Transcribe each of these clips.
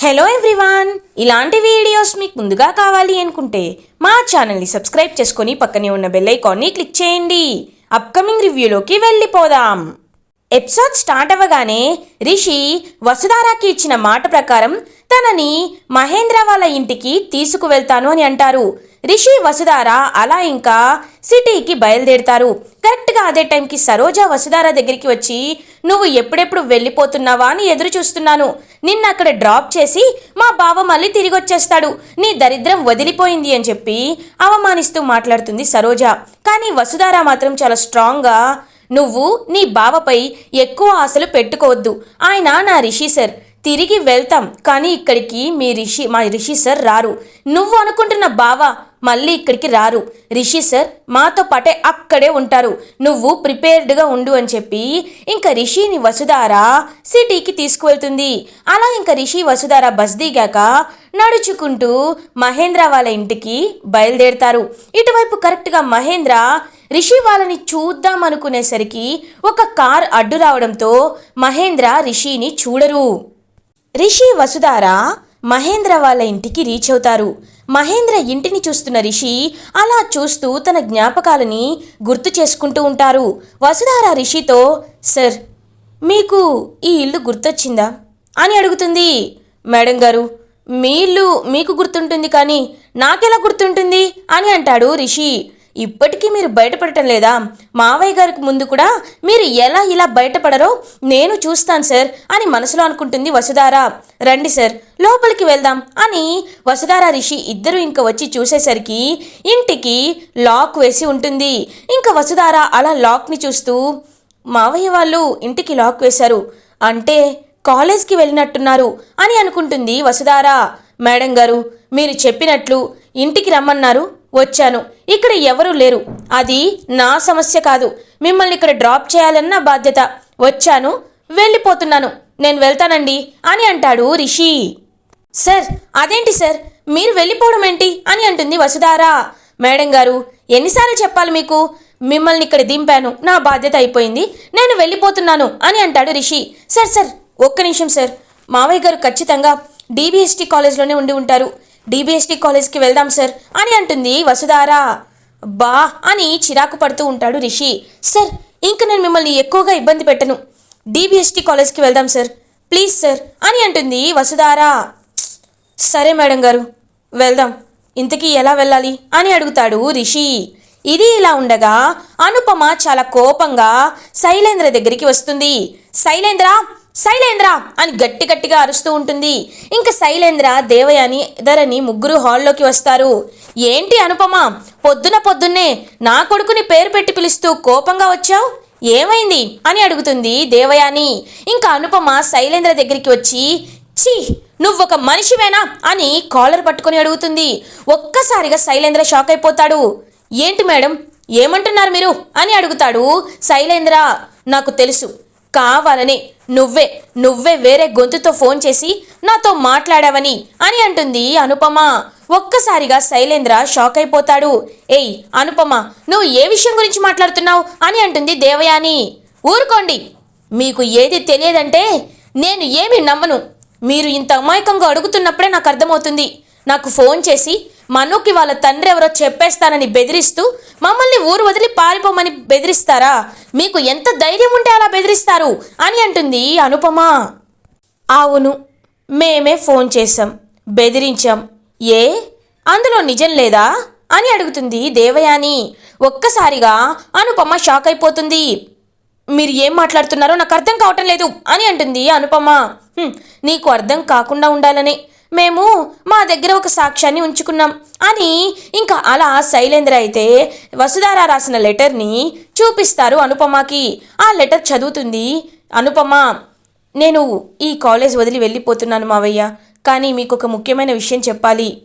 Hello everyone ఇలాంటి videos మీకు ముందుగా కావాలి అనుకుంటే మా ఛానల్ని సబ్స్క్రైబ్ చేసుకొని పక్కనే ఉన్న బెల్ ఐకాన్ని క్లిక్ చేయండి. అప్కమింగ్ రివ్యూలోకి వెళ్ళిపోదాం. ఎపిసోడ్ స్టార్ట్ అవ్వగానే రిషి వసుధారాకి ఇచ్చిన మాట ప్రకారం తనని మహేంద్ర వాళ్ళ ఇంటికి తీసుకువెళ్తాను అని అంటారు. రిషి వసుధార అలా ఇంకా సిటీకి బయలుదేరుతారు. కరెక్ట్గా అదే టైంకి సరోజ వసుధార దగ్గరికి వచ్చి నువ్వు ఎప్పుడెప్పుడు వెళ్ళిపోతున్నావా? అని ఎదురు చూస్తున్నాను నిన్న అక్కడ డ్రాప్ చేసి మా బావ మళ్ళీ తిరిగి వచ్చేస్తాడు నీ దరిద్రం వదిలిపోయింది అని చెప్పి అవమానిస్తూ మాట్లాడుతుంది సరోజ. కానీ వసుధార మాత్రం చాలా స్ట్రాంగ్గా నువ్వు నీ బావపై ఎక్కువ ఆశలు పెట్టుకోవద్దు. ఆయన నా రిషి సార్. తిరిగి వెళ్తాం కానీ ఇక్కడికి మీ రిషి మా రిషి సార్ రారు. నువ్వు అనుకుంటున్న బావ మళ్ళీ ఇక్కడికి రారు. రిషి సార్ మాతో పాటే అక్కడే ఉంటారు. నువ్వు ప్రిపేర్డ్గా ఉండు అని చెప్పి ఇంకా రిషిని వసుధార సిటీకి తీసుకువెళ్తుంది. అలా ఇంకా రిషి వసుధార బస్ దిగాక నడుచుకుంటూ మహేంద్ర వాళ్ళ ఇంటికి బయలుదేరుతారు. ఇటువైపు కరెక్ట్గా మహేంద్ర రిషి వాళ్ళని చూద్దాం అనుకునేసరికి ఒక కార్ అడ్డు రావడంతో మహేంద్ర రిషిని చూడరు. రిషి వసుధార మహేంద్ర వాళ్ళ ఇంటికి రీచ్ అవుతారు. మహేంద్ర ఇంటిని చూస్తున్న రిషి అలా చూస్తూ తన జ్ఞాపకాలని గుర్తు చేసుకుంటూ ఉంటారు. వసుధార రిషితో సార్ మీకు ఈ ఇల్లు గుర్తొచ్చిందా? అని అడుగుతుంది. మేడం గారు మీ ఇల్లు మీకు గుర్తుంటుంది కానీ నాకెలా గుర్తుంటుంది? అని అంటాడు రిషి. ఇప్పటికీ మీరు బయటపడటం లేదా? మావయ్య గారికి ముందు కూడా మీరు ఎలా ఇలా బయటపడరో నేను చూస్తాను సార్ అని మనసులో అనుకుంటుంది వసుధార. రండి సార్ లోపలికి వెళ్దాం అని వసుధార రిషి ఇద్దరు ఇంకా వచ్చి చూసేసరికి ఇంటికి లాక్ వేసి ఉంటుంది. ఇంకా వసుధార అలా లాక్ని చూస్తూ మావయ్య వాళ్ళు ఇంటికి లాక్ వేశారు అంటే కాలేజ్కి వెళ్ళినట్టున్నారు అని అనుకుంటుంది వసుధార. మేడం గారు మీరు చెప్పినట్లు ఇంటికి రమ్మన్నారు వచ్చాను. ఇక్కడ ఎవరూ లేరు. అది నా సమస్య కాదు. మిమ్మల్ని ఇక్కడ డ్రాప్ చేయాలన్న బాధ్యత. వచ్చాను వెళ్ళిపోతున్నాను. నేను వెళ్తానండి అని అంటాడు రిషి. సార్ అదేంటి సార్? మీరు వెళ్ళిపోవడం ఏంటి? అని అంటుంది వసుధారా. మేడం గారు ఎన్నిసార్లు చెప్పాలి మీకు? మిమ్మల్ని ఇక్కడ దింపాను. నా బాధ్యత అయిపోయింది. నేను వెళ్ళిపోతున్నాను అని అంటాడు రిషి. సార్ సార్ ఒక్క నిమిషం సార్. మావయ్య గారు ఖచ్చితంగా డీబీఎస్టీ కాలేజ్లోనే ఉండి ఉంటారు. డీబీఎస్టీ కాలేజ్కి వెళ్దాం సార్ అని అంటుంది వసుధార. బా అని చిరాకు పడుతూ ఉంటాడు రిషి. సార్ ఇంక నేను మిమ్మల్ని ఎక్కువగా ఇబ్బంది పెట్టను. డీబీఎస్టీ కాలేజ్కి వెళ్దాం సార్. ప్లీజ్ సార్ అని అంటుంది వసుధార. సరే మేడం గారు వెళ్దాం. ఇంతకీ ఎలా వెళ్ళాలి? అని అడుగుతాడు రిషి. ఇది ఇలా ఉండగా అనుపమ చాలా కోపంగా శైలేంద్ర దగ్గరికి వస్తుంది. శైలేంద్ర శైలేంద్ర అని గట్టి గట్టిగా అరుస్తూ ఉంటుంది. ఇంకా శైలేంద్ర దేవయాని ధరని ముగ్గురు హాల్లోకి వస్తారు. ఏంటి అనుపమ పొద్దున పొద్దున్నే నా కొడుకుని పేరు పెట్టి పిలుస్తూ కోపంగా వచ్చావు? ఏమైంది? అని అడుగుతుంది దేవయాని. ఇంకా అనుపమ శైలేంద్ర దగ్గరికి వచ్చి ఛీ నువ్వొక మనిషివేనా? అని కాలర్ పట్టుకొని అడుగుతుంది. ఒక్కసారిగా శైలేంద్ర షాక్ అయిపోతాడు. ఏంటి మేడం ఏమంటున్నారు మీరు? అని అడుగుతాడు శైలేంద్ర. నాకు తెలుసు కావాలని నువ్వే నువ్వే వేరే గొంతుతో ఫోన్ చేసి నాతో మాట్లాడావని అని అంటుంది అనుపమ. ఒక్కసారిగా శైలేంద్ర షాక్ అయిపోతాడు. ఏయ్ అనుపమ నువ్వు ఏ విషయం గురించి మాట్లాడుతున్నావు అని అంటుంది దేవయాని. ఊరుకోండి. మీకు ఏది తెలియదంటే నేను ఏమి నమ్మను. మీరు ఇంత అమాయకంగా అడుగుతున్నప్పుడే నాకు అర్థమవుతుంది. నాకు ఫోన్ చేసి మనుకి వాళ్ళ తండ్రి ఎవరో చెప్పేస్తానని బెదిరిస్తూ మమ్మల్ని ఊరు వదిలి పారిపోమని బెదిరిస్తారా? మీకు ఎంత ధైర్యం ఉంటే అలా బెదిరిస్తారు? అని అంటుంది అనుపమ. అవును మేమే ఫోన్ చేశాం బెదిరించాం. ఏ? అందులో నిజం లేదా? అని అడుగుతుంది దేవయాని. ఒక్కసారిగా అనుపమ షాక్ అయిపోతుంది. మీరు ఏం మాట్లాడుతున్నారో నాకు అర్థం కావటం లేదు అని అంటుంది అనుపమ. నీకు అర్థం కాకుండా ఉండాలని. మేము మా దగ్గర ఒక సాక్ష్యాన్ని ఉంచుకున్నాం. అని ఇంకా అలా శైలేంద్ర అయితే వసుధార రాసిన లెటర్ని చూపిస్తారు అనుపమకి. ఆ లెటర్ చదువుతుంది అనుపమ నేను ఈ కాలేజ్ వదిలి వెళ్ళిపోతున్నాను మావయ్య. కానీ మీకు ఒక ముఖ్యమైన విషయం చెప్పాలి.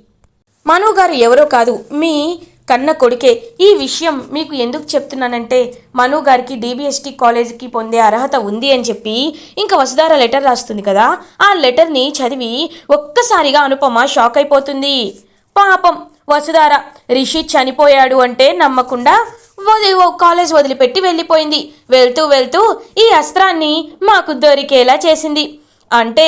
మను గారు ఎవరో కాదు మీ కన్న కొడుకే ఈ విషయం మీకు ఎందుకు చెప్తున్నానంటే మను గారికి డీబీఎస్టీ కాలేజీకి పొందే అర్హత ఉంది అని చెప్పి ఇంకా వసుధార లెటర్ రాస్తుంది కదా ఆ లెటర్ని చదివి ఒక్కసారిగా అనుపమ షాక్ అయిపోతుంది. పాపం వసుధార రిషి చనిపోయాడు అంటే నమ్మకుండా వది ఓ కాలేజ్ వదిలిపెట్టి వెళ్ళిపోయింది. వెళ్తూ వెళ్తూ ఈ అస్త్రాన్ని మాకు దొరికేలా చేసింది. అంటే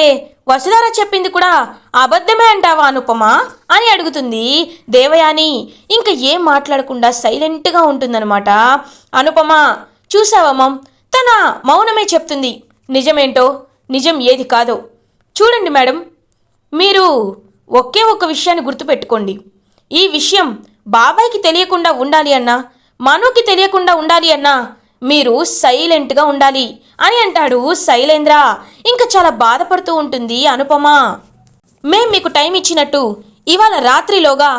వసుధార చెప్పింది కూడా అబద్ధమే అంటావా అనుపమా? అని అడుగుతుంది దేవయాని. ఇంకా ఏం మాట్లాడకుండా సైలెంట్గా ఉంటుందన్నమాట. అనుపమ చూసావా మమ్? తన మౌనమే చెప్తుంది. నిజమేంటో? నిజం ఏది కాదో. చూడండి మేడం మీరు ఒకే ఒక విషయాన్ని గుర్తుపెట్టుకోండి. ఈ విషయం బాబాయ్కి తెలియకుండా ఉండాలి అన్నా మనుకి తెలియకుండా ఉండాలి అన్నా మీరు సైలెంట్గా ఉండాలి అని అంటాడు శైలేంద్ర. ఇంకా చాలా బాధపడుతూ ఉంటుంది అనుపమ. మేం మీకు టైం ఇచ్చినట్టు ఇవాళ రాత్రిలోగా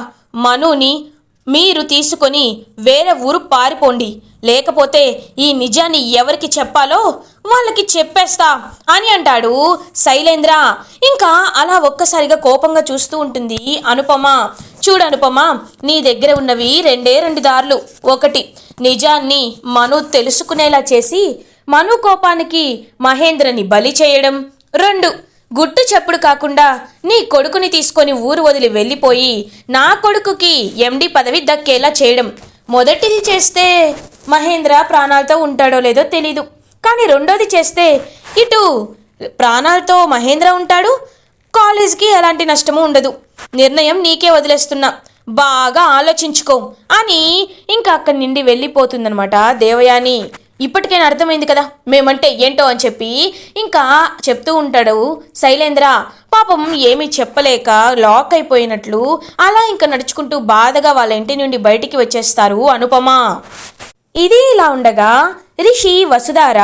మనుని మీరు తీసుకొని వేరే ఊరు పారిపోండి. లేకపోతే ఈ నిజాన్ని ఎవరికి చెప్పాలో వాళ్ళకి చెప్పేస్తా అని అంటాడు శైలేంద్ర. ఇంకా అలా ఒక్కసారిగా కోపంగా చూస్తూ ఉంటుంది అనుపమ. చూడు అనుపమ నీ దగ్గర ఉన్నవి రెండే రెండు దారులు. ఒకటి నిజాన్ని మను తెలుసుకునేలా చేసి మను కోపానికి మహేంద్రని బలి చేయడం. రెండు గుట్టు చెప్పుడు కాకుండా నీ కొడుకుని తీసుకొని ఊరు వదిలి వెళ్ళిపోయి నా కొడుకుకి ఎండి పదవి దక్కేలా చేయడం. మొదటిది చేస్తే మహేంద్ర ప్రాణాలతో ఉంటాడో లేదో తెలీదు. కానీ రెండోది చేస్తే ఇటు ప్రాణాలతో మహేంద్ర ఉంటాడు. కాలేజ్కి ఎలాంటి నష్టము ఉండదు. నిర్ణయం నీకే వదిలేస్తున్నా. బాగా ఆలోచించుకో అని ఇంకా అక్కడి నుండి వెళ్ళిపోతుందనమాట దేవయాని. ఇప్పటికైనా అర్థమైంది కదా? మేమంటే ఏంటో అని చెప్పి ఇంకా చెప్తూ ఉంటాడు. శైలేంద్ర పాపం ఏమీ చెప్పలేక లాక్ అయిపోయినట్లు అలా ఇంకా నడుచుకుంటూ బాధగా వాళ్ళ ఇంటి నుండి బయటికి వచ్చేస్తారు అనుపమ. ఇది ఇలా ఉండగా రిషి వసుధార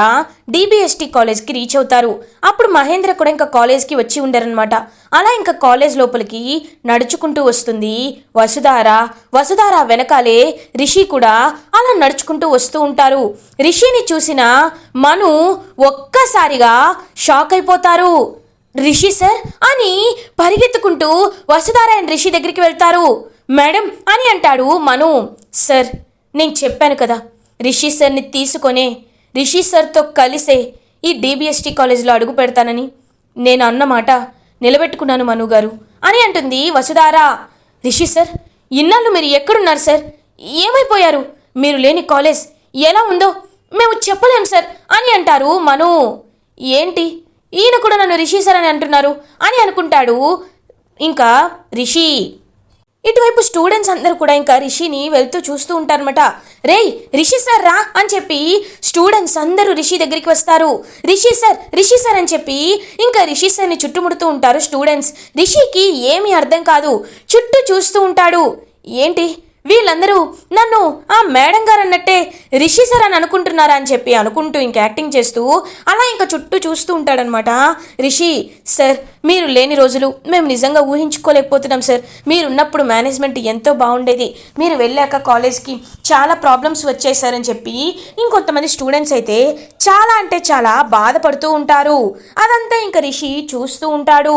డిబిఎస్టి కాలేజ్కి రీచ్ అవుతారు. అప్పుడు మహేంద్ర కూడా ఇంకా కాలేజ్కి వచ్చి ఉండరనమాట అలా ఇంకా కాలేజ్ లోపలికి నడుచుకుంటూ వస్తుంది వసుధార. వసుధార వెనకాలే రిషి కూడా అలా నడుచుకుంటూ వస్తూ ఉంటారు. రిషిని చూసిన మను ఒక్కసారిగా షాక్ అయిపోతారు. రిషి సార్ అని పరిగెత్తుకుంటూ వసుధార అండ్ రిషి దగ్గరికి వెళ్తారు. మేడం అని అంటాడు మను. సార్ నేను చెప్పాను కదా రిషి సార్ని తీసుకొనే రిషి సార్తో కలిసే ఈ డీబీఎస్టీ కాలేజ్లో అడుగు పెడతానని నేను అన్నమాట నిలబెట్టుకున్నాను మను గారు అని అంటుంది వసుధారా. రిషి సార్ ఇన్నాళ్ళు మీరు ఎక్కడున్నారు సార్? ఏమైపోయారు? మీరు లేని కాలేజ్ ఎలా ఉందో మేము చెప్పలేం సార్ అని అంటారు మను. ఏంటి? ఈయన కూడా నన్ను రిషి సార్ అని అంటున్నారు అని అనుకుంటాడు. ఇంకా రిషి ఇటువైపు స్టూడెంట్స్ అందరూ కూడా ఇంకా రిషిని వెళ్తూ చూస్తూ ఉంటారనమాట రేయ్ రిషి సార్ రా అని చెప్పి స్టూడెంట్స్ అందరూ రిషి దగ్గరికి వస్తారు. రిషి సార్ రిషి సార్ అని చెప్పి ఇంకా రిషి సార్ని చుట్టుముడుతూ ఉంటారు స్టూడెంట్స్. రిషికి ఏమీ అర్థం కాదు. చుట్టూ చూస్తూ ఉంటాడు. ఏంటి? వీళ్ళందరూ నన్ను ఆ మేడం గారు అన్నట్టే రిషి సార్ అని అనుకుంటున్నారా? అని చెప్పి అనుకుంటూ ఇంక యాక్టింగ్ చేస్తూ అలా ఇంకా చుట్టూ చూస్తూ ఉంటాడనమాట రిషి సార్ మీరు లేని రోజులు మేము నిజంగా ఊహించుకోలేకపోతున్నాం సార్. మీరు ఉన్నప్పుడు మేనేజ్మెంట్ ఎంతో బాగుండేది. మీరు వెళ్ళాక కాలేజ్కి చాలా ప్రాబ్లమ్స్ వచ్చాయి సార్ అని చెప్పి ఇంకొంతమంది స్టూడెంట్స్ అయితే చాలా అంటే చాలా బాధపడుతూ ఉంటారు. అదంతా ఇంకా రిషి చూస్తూ ఉంటాడు.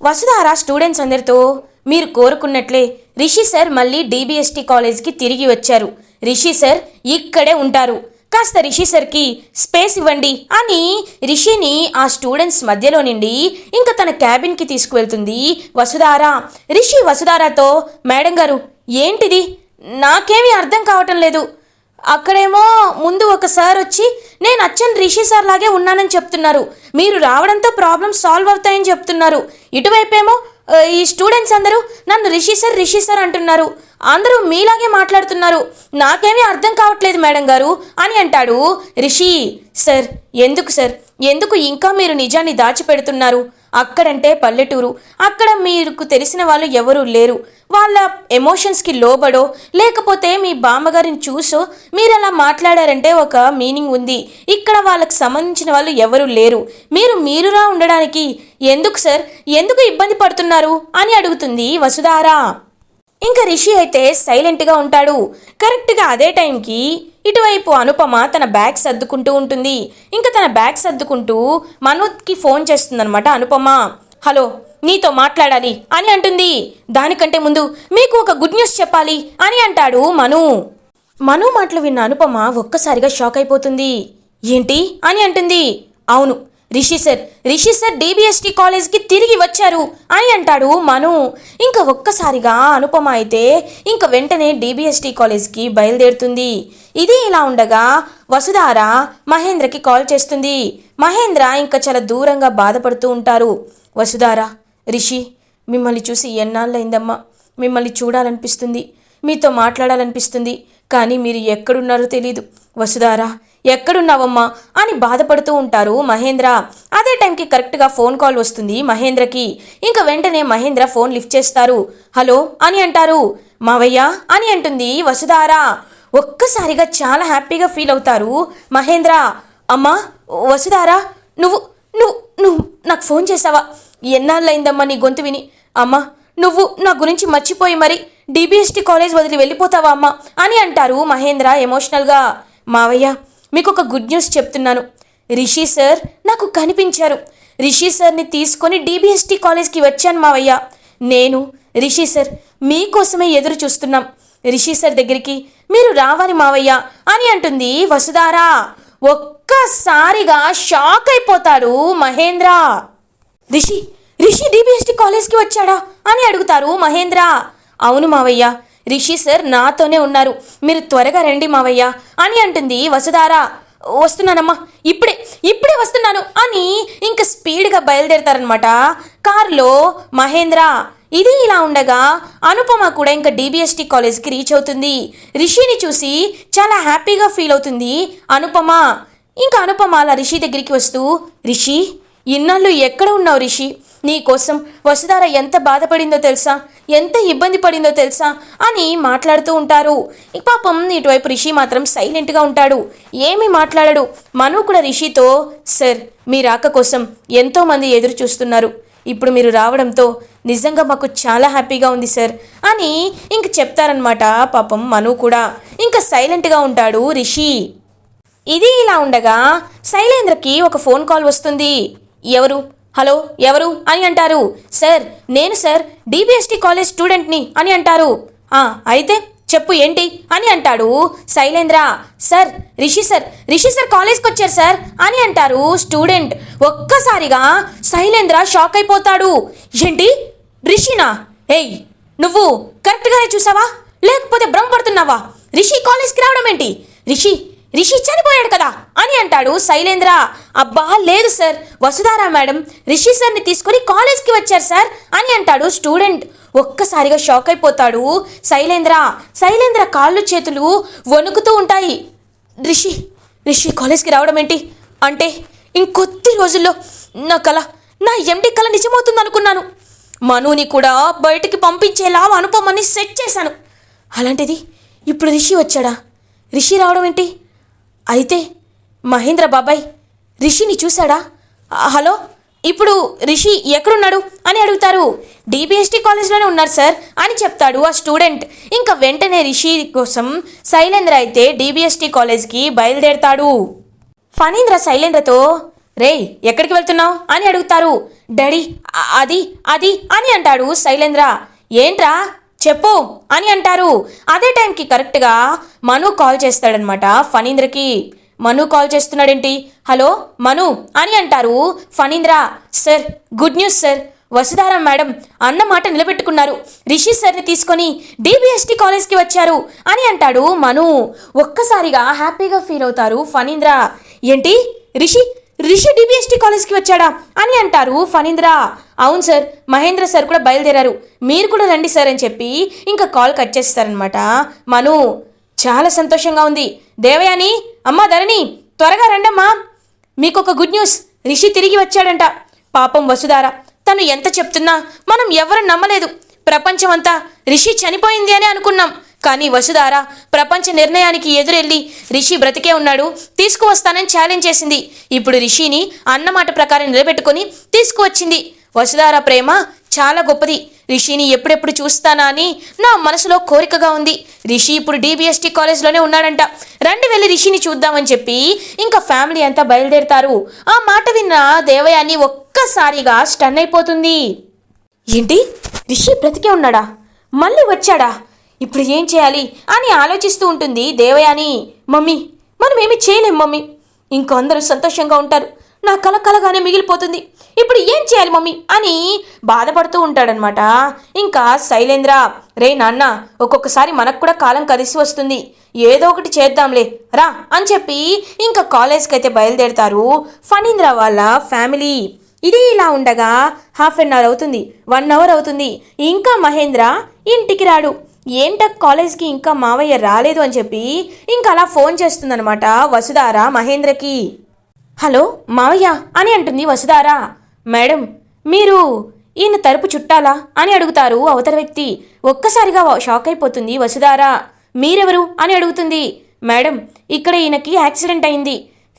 వసుధార స్టూడెంట్స్ అందరితో మీరు కోరుకున్నట్లే. రిషి సార్ మళ్ళీ డీబీఎస్టీ కాలేజ్కి తిరిగి వచ్చారు. రిషి సార్ ఇక్కడే ఉంటారు. కాస్త రిషి సార్కి స్పేస్ ఇవ్వండి అని రిషిని ఆ స్టూడెంట్స్ మధ్యలో నుండి ఇంకా తన క్యాబిన్కి తీసుకువెళ్తుంది. వసుధార రిషి వసుధారతో మేడం గారు ఏంటిది? నాకేమీ అర్థం కావటం లేదు. అక్కడేమో ముందు ఒక సార్ వచ్చి నేను అచ్చన్ రిషి సార్ లాగే ఉన్నానని చెప్తున్నారు. మీరు రావడంతో ప్రాబ్లమ్స్ సాల్వ్ అవుతాయని చెప్తున్నారు. ఇటువైపేమో ఈ స్టూడెంట్స్ అందరూ నన్ను రిషి సార్ రిషి సార్ అంటున్నారు. అందరూ మీలాగే మాట్లాడుతున్నారు. నాకేమీ అర్థం కావట్లేదు మేడం గారు అని అంటాడు రిషి. సార్ ఎందుకు సార్? ఎందుకు ఇంకా మీరు నిజాన్ని దాచిపెడుతున్నారు? అక్కడంటే పల్లెటూరు. అక్కడ మీకు తెలిసిన వాళ్ళు ఎవరూ లేరు. వాళ్ళ ఎమోషన్స్కి లోబడో లేకపోతే మీ బామ్మగారిని చూసో మీరు అలా మాట్లాడారంటే ఒక మీనింగ్ ఉంది. ఇక్కడ వాళ్ళకి సంబంధించిన వాళ్ళు ఎవరు లేరు. మీరు మీరురా ఉండడానికి ఎందుకు సార్? ఎందుకు ఇబ్బంది పడుతున్నారు? అని అడుగుతుంది వసుధారా. ఇంకా రిషి అయితే సైలెంట్గా ఉంటాడు. కరెక్ట్గా అదే టైంకి ఇటువైపు అనుపమ తన బ్యాగ్ సర్దుకుంటూ ఉంటుంది. ఇంకా తన బ్యాగ్ సర్దుకుంటూ మనోజ్కి ఫోన్ చేస్తుందనమాట అనుపమ. హలో నీతో మాట్లాడాలి అని అంటుంది. దానికంటే ముందు మీకు ఒక గుడ్ న్యూస్ చెప్పాలి అని అంటాడు మను. మను మాటలు విన్న అనుపమ ఒక్కసారిగా షాక్ అయిపోతుంది. ఏంటి? అని అంటుంది. అవును Rishi sir Rishi sir DBST కాలేజ్కి తిరిగి వచ్చారు అని అంటాడు మను. ఇంకా ఒక్కసారిగా అనుపమ అయితే ఇంక వెంటనే డిబిఎస్టీ కాలేజ్కి బయలుదేరుతుంది. ఇది ఇలా ఉండగా వసుధార మహేంద్రకి కాల్ చేస్తుంది. మహేంద్ర ఇంకా చాలా దూరంగా బాధపడుతూ ఉంటారు. వసుధార రిషి మిమ్మల్ని చూసి ఎన్నాళ్ళైందమ్మా మిమ్మల్ని చూడాలనిపిస్తుంది. మీతో మాట్లాడాలనిపిస్తుంది. కానీ మీరు ఎక్కడున్నారో తెలీదు. వసుధారా ఎక్కడున్నావమ్మా? అని బాధపడుతూ ఉంటారు మహేంద్ర. అదే టైంకి కరెక్ట్గా ఫోన్ కాల్ వస్తుంది మహేంద్రకి. ఇంకా వెంటనే మహేంద్ర ఫోన్ లిఫ్ట్ చేస్తారు. హలో అని అంటారు. మావయ్య అని అంటుంది వసుధారా. ఒక్కసారిగా చాలా హ్యాపీగా ఫీల్ అవుతారు మహేంద్ర. అమ్మా వసుధారా నువ్వు నువ్వు నువ్వు నాకు ఫోన్ చేసావా ఎన్నాళ్ళైందమ్మా నీ గొంతు విని? అమ్మా నువ్వు నా గురించి మర్చిపోయి మరి డిబిఎస్టి కాలేజ్ వదిలి వెళ్ళిపోతావా అమ్మా? అని అంటారు మహేంద్ర ఎమోషనల్గా. మావయ్య మీకు ఒక గుడ్ న్యూస్ చెప్తున్నాను. రిషి సార్ నాకు కనిపించారు. రిషి సార్ని తీసుకొని డిబిఎస్టి కాలేజ్కి వచ్చాను మావయ్య. నేను రిషి సార్ మీకోసమే ఎదురు చూస్తున్నాం. రిషి సార్ దగ్గరికి మీరు రావాలి మావయ్య అని అంటుంది వసుధారా. ఒక్కసారిగా షాక్ అయిపోతాడు మహేంద్ర. రిషి రిషి డీబీఎస్టీ కాలేజ్కి వచ్చాడా అని అడుగుతారు మహేంద్ర. అవును మావయ్య రిషి సార్ నాతోనే ఉన్నారు. మీరు త్వరగా రండి మావయ్య. అని అంటుంది వసుధారా. వస్తున్నానమ్మా ఇప్పుడే ఇప్పుడే వస్తున్నాను అని ఇంక స్పీడ్గా బయలుదేరతారనమాట కారులో మహేంద్ర ఇది ఇలా ఉండగా అనుపమ కూడా ఇంకా డిబిఎస్టి కాలేజ్కి రీచ్ అవుతుంది. రిషిని చూసి చాలా హ్యాపీగా ఫీల్ అవుతుంది అనుపమ. ఇంకా అనుపమ అలా రిషి దగ్గరికి వస్తూ రిషి ఇన్నాళ్ళు ఎక్కడ ఉన్నావు రిషి? నీకోసం వసుధార ఎంత బాధపడిందో తెలుసా? ఎంత ఇబ్బంది పడిందో తెలుసా? అని మాట్లాడుతూ ఉంటారు. పాపం ఇటువైపు రిషి మాత్రం సైలెంట్గా ఉంటాడు. ఏమీ మాట్లాడడు. మను కూడా రిషితో సార్ మీ రాక కోసం ఎంతోమంది ఎదురు చూస్తున్నారు ఇప్పుడు మీరు రావడంతో నిజంగా మాకు చాలా హ్యాపీగా ఉంది సార్ అని ఇంక చెప్తారనమాట పాపం మను కూడా. ఇంకా సైలెంట్గా ఉంటాడు రిషి. ఇది ఇలా ఉండగా శైలేంద్రకి ఒక ఫోన్ కాల్ వస్తుంది. ఎవరు? హలో ఎవరు? అని అంటారు. సార్ నేను సార్ డిబిఎస్టీ కాలేజ్ స్టూడెంట్ని అని అంటారు. "ఆ, అయితే చెప్పు ఏంటి? అని అంటాడు Shailendra. Sir Rishi sir Rishi sir కాలేజ్కి వచ్చారు సార్ అని అంటారు స్టూడెంట్. ఒక్కసారిగా శైలేంద్ర షాక్ అయిపోతాడు. ఏంటి? రిషినా? ఏయ్ నువ్వు కరెక్ట్గానే చూసావా? లేకపోతే భ్రమపడుతున్నావా రిషి కాలేజ్కి రావడం ఏంటి? రిషి రిషి చనిపోయాడు కదా అని అంటాడు శైలేంద్ర. అబ్బా లేదు సార్. వసుధారా మేడం రిషి సార్ని తీసుకొని కాలేజ్కి వచ్చారు సార్ అని అంటాడు స్టూడెంట్. ఒక్కసారిగా షాక్ అయిపోతాడు శైలేంద్ర. శైలేంద్ర కాళ్ళు చేతులు వణుకుతూ ఉంటాయి. రిషి రిషి కాలేజ్కి రావడం ఏంటి? అంటే ఇంకొద్ది రోజుల్లో నా కళ నా ఎండి కళ నిజమవుతుంది అనుకున్నాను మనుని కూడా బయటికి పంపించేలా అనుపమని సెట్ చేశాను. అలాంటిది ఇప్పుడు రిషి వచ్చాడా? రిషి రావడం ఏంటి? అయితే మహేంద్ర బాబాయ్ రిషిని చూశాడా? హలో ఇప్పుడు రిషి ఎక్కడున్నాడు అని అడుగుతారు. డిబిఎస్టీ కాలేజ్లోనే ఉన్నారు సార్ అని చెప్తాడు ఆ స్టూడెంట్. ఇంకా వెంటనే రిషి కోసం శైలేంద్ర అయితే డిబిఎస్టీ కాలేజ్కి బయలుదేరతాడు. ఫణీంద్ర శైలేంద్రతో రే ఎక్కడికి వెళ్తున్నావు? అని అడుగుతారు. డాడీ అది అది అని అంటాడు శైలేంద్ర. ఏంట్రా చెప్పు అని అంటారు. అదే టైంకి కరెక్ట్గా మను కాల్ చేస్తాడనమాట ఫణీంద్రకి. మను కాల్ చేస్తున్నాడేంటి? హలో మను అని అంటారు Phanindra. Sir good news sir. Vasudhara madam అన్న మాట నిలబెట్టుకున్నారు. రిషి సార్ని తీసుకొని డిబిఎస్టి కాలేజ్కి వచ్చారు అని అంటాడు మను. ఒక్కసారిగా హ్యాపీగా ఫీల్ అవుతారు ఫణీంద్ర. ఏంటి? రిషి రిషి డిబిఎస్టీ కాలేజ్కి వచ్చాడా అని అంటారు ఫణీంద్ర. అవును సార్ మహేంద్ర సార్ కూడా బయలుదేరారు. మీరు కూడా రండి సార్ అని చెప్పి ఇంకా కాల్ కట్ చేస్తారనమాట మను చాలా సంతోషంగా ఉంది. దేవయాని అమ్మ ధరణి త్వరగా రండమ్మా. మీకు ఒక గుడ్ న్యూస్ రిషి తిరిగి వచ్చాడంట. పాపం వసుధార తను ఎంత చెప్తున్నా మనం ఎవరు నమ్మలేదు. ప్రపంచమంతా రిషి చనిపోయింది అని అనుకున్నాం. కానీ వసుధార ప్రపంచ నిర్ణయానికి ఎదురెళ్ళి రిషి బ్రతికే ఉన్నాడు. తీసుకువస్తానని ఛాలెంజ్ చేసింది. ఇప్పుడు రిషిని అన్నమాట ప్రకారం నిలబెట్టుకొని తీసుకువచ్చింది. వసుధార ప్రేమ చాలా గొప్పది. రిషిని ఎప్పుడెప్పుడు చూస్తానా అని నా మనసులో కోరికగా ఉంది. రిషి ఇప్పుడు డిబిఎస్టీ కాలేజ్లోనే ఉన్నాడంట. రండి వెళ్ళి రిషిని చూద్దామని చెప్పి ఇంకా ఫ్యామిలీ అంతా బయలుదేరుతారు. ఆ మాట విన్న దేవయాని ఒక్కసారిగా స్టన్ అయిపోతుంది. ఏంటి? రిషి బ్రతికే ఉన్నాడా? మళ్ళీ వచ్చాడా? ఇప్పుడు ఏం చేయాలి అని ఆలోచిస్తూ ఉంటుంది దేవయాని. మమ్మీ మనం ఏమి చేయలేం మమ్మీ. ఇంకొందరూ అందరూ సంతోషంగా ఉంటారు. నా కల కలగానే మిగిలిపోతుంది. ఇప్పుడు ఏం చేయాలి మమ్మీ అని బాధపడుతూ ఉంటాడనమాట ఇంకా శైలేంద్ర రే నాన్న ఒక్కొక్కసారి మనకు కూడా కాలం కలిసి వస్తుంది. ఏదో ఒకటి చేద్దాంలే రా అని చెప్పి ఇంకా కాలేజ్కి అయితే బయలుదేరుతారు ఫణీంద్ర వాళ్ళ ఫ్యామిలీ. ఇది ఇలా ఉండగా హాఫ్ అన్ అవర్ అవుతుంది వన్ అవర్ అవుతుంది. ఇంకా మహేంద్ర ఇంటికి రాడు. ఏంట కాలేజ్కి ఇంకా మావయ్య రాలేదు అని చెప్పి ఇంకా అలా ఫోన్ చేస్తుందనమాట వసుధార మహేంద్రకి. హలో మావయ్య అని అంటుంది వసుధారా. మేడం మీరు ఈయన తరపు చుట్టాలా అని అడుగుతారు అవతల వ్యక్తి. ఒక్కసారిగా షాక్ అయిపోతుంది వసుధార. మీరెవరు అని అడుగుతుంది. మేడం ఇక్కడ ఈయనకి యాక్సిడెంట్ అయింది.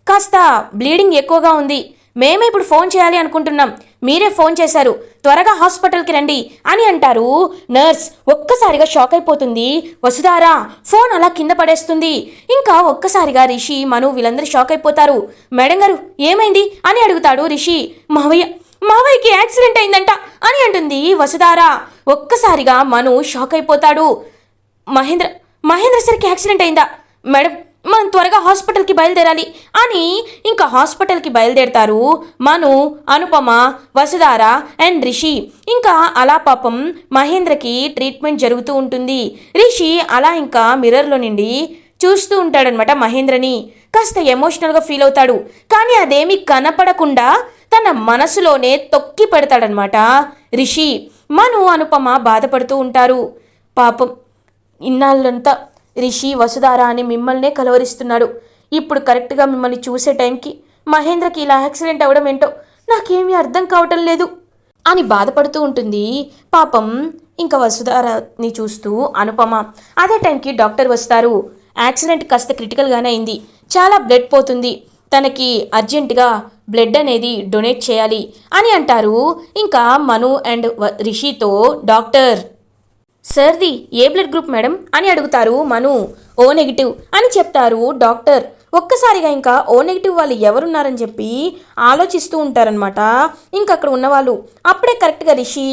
కాస్త బ్లీడింగ్ ఎక్కువగా ఉంది. మేమే ఇప్పుడు ఫోన్ చేయాలి అనుకుంటున్నాం. మీరే ఫోన్ చేశారు. త్వరగా హాస్పిటల్కి రండి అని అంటారు. నర్స్ ఒక్కసారిగా షాక్ అయిపోతుంది. వసుధారా ఫోన్ అలా కింద పడేస్తుంది. ఇంకా ఒక్కసారిగా రిషి మను వీళ్ళందరూ షాక్ అయిపోతారు. మేడం గారు ఏమైంది? అని అడుగుతాడు రిషి. మావయ్య మావయ్యకి యాక్సిడెంట్ అయిందంట అని అంటుంది వసుధారా. ఒక్కసారిగా మను షాక్ అయిపోతాడు. మహేంద్ర మహేంద్ర సరికి యాక్సిడెంట్ అయిందా? మేడం మనం త్వరగా హాస్పిటల్కి బయలుదేరాలి. అని ఇంకా హాస్పిటల్కి బయలుదేరతారు మను అనుపమ వసుధార అండ్ రిషి. ఇంకా అలా పాపం మహేంద్రకి ట్రీట్మెంట్ జరుగుతూ ఉంటుంది. రిషి అలా ఇంకా మిర్రర్లో నుండి చూస్తూ ఉంటాడనమాట మహేంద్రని. కాస్త ఎమోషనల్గా ఫీల్ అవుతాడు. కానీ అదేమీ కనపడకుండా తన మనసులోనే తొక్కి పెడతాడనమాట రిషి. మను అనుపమ బాధపడుతూ ఉంటారు. పాపం ఇన్నాళ్ళంతా రిషి వసుధార అని మిమ్మల్నే కలవరిస్తున్నాడు. ఇప్పుడు కరెక్ట్గా మిమ్మల్ని చూసే టైంకి మహేంద్రకి ఇలా యాక్సిడెంట్ అవ్వడం ఏంటో నాకేమీ అర్థం కావటం లేదు. అని బాధపడుతూ ఉంటుంది. పాపం ఇంకా వసుధారని చూస్తూ అనుపమ. అదే టైంకి డాక్టర్ వస్తారు. యాక్సిడెంట్ కాస్త క్రిటికల్గానే అయింది. చాలా బ్లడ్ పోతుంది. తనకి అర్జెంటుగా బ్లడ్ అనేది డొనేట్ చేయాలి అని అంటారు. ఇంకా మను అండ్ రిషితో డాక్టర్ సర్ది ఏ బ్లడ్ గ్రూప్ మేడం? అని అడుగుతారు మను. ఓ నెగిటివ్ అని చెప్తారు డాక్టర్. ఒక్కసారిగా ఇంకా ఓ నెగిటివ్ వాళ్ళు ఎవరున్నారని చెప్పి ఆలోచిస్తూ ఉంటారనమాట ఇంకా అక్కడ ఉన్నవాళ్ళు అప్పుడే కరెక్ట్గా రిషి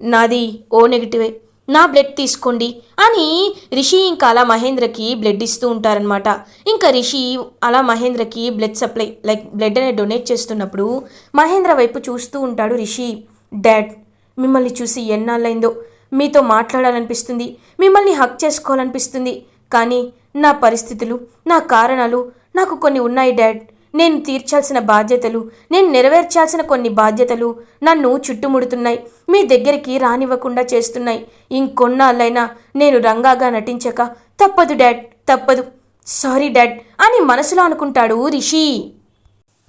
నాది ఓ నెగిటివే నా బ్లడ్ తీసుకోండి అని రిషి ఇంకా అలా మహేంద్రకి బ్లడ్ ఇస్తూ ఉంటారనమాట ఇంకా రిషి అలా మహేంద్రకి బ్లడ్ సప్లై లైక్ బ్లడ్ అనేది డొనేట్ చేస్తున్నప్పుడు మహేంద్ర వైపు చూస్తూ ఉంటాడు రిషి. డాడ్ మిమ్మల్ని చూసి ఎన్నాళ్ళైందో మీతో మాట్లాడాలనిపిస్తుంది మిమ్మల్ని హక్ చేసుకోవాలనిపిస్తుంది. కానీ నా పరిస్థితులు నా కారణాలు నాకు కొన్ని ఉన్నాయి డాడ్. నేను తీర్చాల్సిన బాధ్యతలు నేను నెరవేర్చాల్సిన కొన్ని బాధ్యతలు నన్ను చుట్టుముడుతున్నాయి మీ దగ్గరికి రానివ్వకుండా చేస్తున్నాయి. ఇంకొన్నాళ్ళైనా నేను రంగాగా నటించక తప్పదు డాడ్ తప్పదు. సారీ డాడ్ అని మనసులో అనుకుంటాడు రిషి.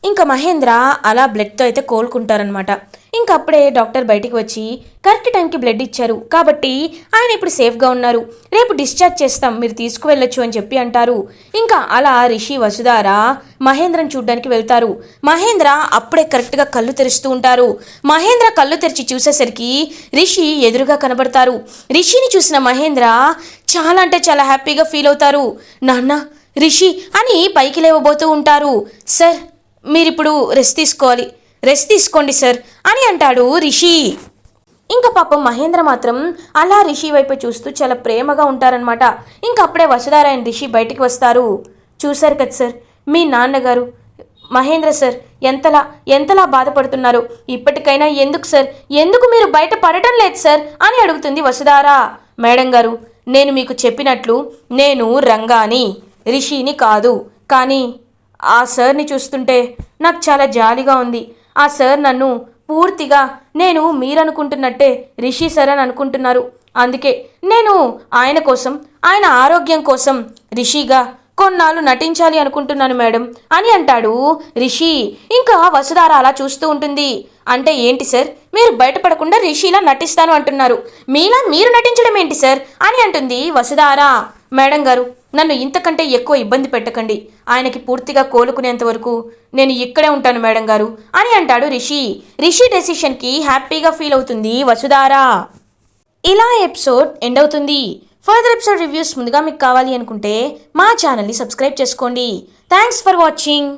ఇంకా మహేంద్ర అలా బ్లడ్తో అయితే కోలుకుంటారనమాట ఇంకా అప్పుడే డాక్టర్ బయటికి వచ్చి కరెక్ట్ టైంకి బ్లడ్ ఇచ్చారు. కాబట్టి ఆయన ఇప్పుడు సేఫ్గా ఉన్నారు. రేపు డిశ్చార్జ్ చేస్తాం. మీరు తీసుకువెళ్ళొచ్చు అని చెప్పి అంటారు. ఇంకా అలా రిషి వసుధార మహేంద్రని చూడ్డానికి వెళ్తారు. మహేంద్ర అప్పుడే కరెక్ట్గా కళ్ళు తెరుస్తూ ఉంటారు. మహేంద్ర కళ్ళు తెరిచి చూసేసరికి రిషి ఎదురుగా కనబడతారు. రిషిని చూసిన మహేంద్ర చాలా అంటే చాలా హ్యాపీగా ఫీల్ అవుతారు. నాన్న రిషి అని పైకి లేవబోతూ ఉంటారు. సార్ మీరిప్పుడు రెస్ట్ తీసుకోవాలి. రెస్ట్ తీసుకోండి సార్ అని అంటాడు రిషి. ఇంకా పాపం మహేంద్ర మాత్రం అలా రిషి వైపు చూస్తూ చాలా ప్రేమగా ఉంటారనమాట ఇంకా అప్పుడే వసుధారాయణ అండ్ రిషి బయటికి వస్తారు. చూశారు కదా సార్ మీ నాన్నగారు. మహేంద్ర సార్ ఎంతలా ఎంతలా బాధపడుతున్నారు. ఇప్పటికైనా ఎందుకు సార్ ఎందుకు మీరు బయట పడటం లేదు సార్ అని అడుగుతుంది వసుధారా. మేడం గారు నేను మీకు చెప్పినట్లు నేను రంగాని రిషిని కాదు. కానీ ఆ సార్ని చూస్తుంటే నాకు చాలా జాలిగా ఉంది. ఆ సార్ నన్ను పూర్తిగా నేను మీరనుకుంటున్నట్టే రిషి సార్ అని అనుకుంటున్నారు. అందుకే నేను ఆయన కోసం ఆయన ఆరోగ్యం కోసం రిషిగా కొన్నాళ్ళు నటించాలి అనుకుంటున్నాను మేడం అని అంటాడు. రిషి ఇంకా వసుధార అలా చూస్తూ ఉంటుంది. అంటే ఏంటి సార్? మీరు బయటపడకుండా రిషిలా నటిస్తాను అంటున్నారు. మీలా మీరు నటించడం ఏంటి సార్? అని అంటుంది వసుధార. మేడం గారు నన్ను ఇంతకంటే ఎక్కువ ఇబ్బంది పెట్టకండి. ఆయనకి పూర్తిగా కోలుకునేంత వరకు నేను ఇక్కడే ఉంటాను మేడం గారు. అని అంటాడు రిషి. రిషి డెసిషన్కి హ్యాపీగా ఫీల్ అవుతుంది వసుధారా. ఇలా ఎపిసోడ్ ఎండ్ అవుతుంది. ఫర్దర్ ఎపిసోడ్ రివ్యూస్ ముందుగా మీకు కావాలి అనుకుంటే మా ఛానల్ని సబ్స్క్రైబ్ చేసుకోండి. Thanks for watching.